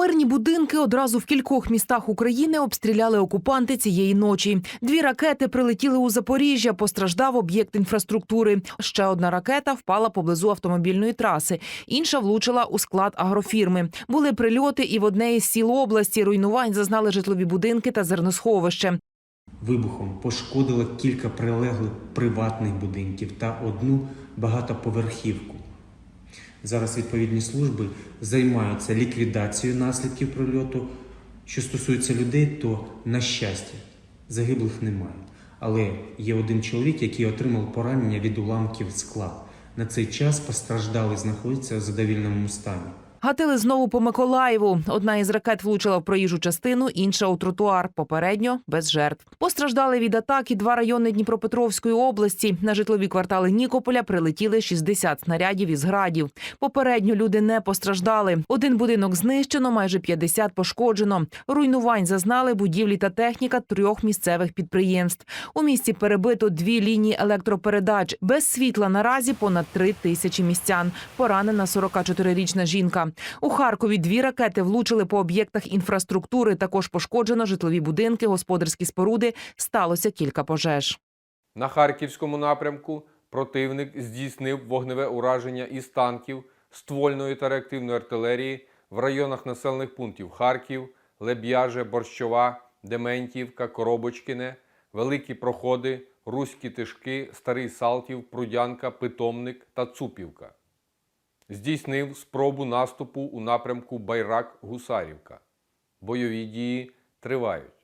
Мирні будинки одразу в кількох містах України обстріляли окупанти цієї ночі. Дві ракети прилетіли у Запоріжжя. Постраждав об'єкт інфраструктури. Ще одна ракета впала поблизу автомобільної траси. Інша влучила у склад агрофірми. Були прильоти і в одне із сіл області. Руйнувань зазнали житлові будинки та зерносховище. Вибухом пошкодило кілька прилеглих приватних будинків та одну багатоповерхівку. Зараз відповідні служби займаються ліквідацією наслідків прильоту. Що стосується людей, то на щастя загиблих немає. Але є один чоловік, який отримав поранення від уламків скла. На цей час постраждалий знаходиться у задовільному стані. Гатили знову по Миколаєву. Одна із ракет влучила в проїжджу частину, інша у тротуар. Попередньо без жертв. Постраждали від атаки два райони Дніпропетровської області. На житлові квартали Нікополя прилетіли 60 снарядів із градів. Попередньо люди не постраждали. Один будинок знищено, майже 50 пошкоджено. Руйнувань зазнали будівлі та техніка трьох місцевих підприємств. У місті перебито дві лінії електропередач. Без світла наразі понад три тисячі містян. Поранена 44-річна жінка. У Харкові дві ракети влучили по об'єктах інфраструктури. Також пошкоджено житлові будинки, господарські споруди. Сталося кілька пожеж. На Харківському напрямку противник здійснив вогневе ураження із танків, ствольної та реактивної артилерії в районах населених пунктів Харків, Леб'яже, Борщова, Дементівка, Коробочкине, Великі Проходи, Руські Тишки, Старий Салтів, Прудянка, Питомник та Цупівка. Здійснив спробу наступу у напрямку Байрак-Гусарівка. Бойові дії тривають.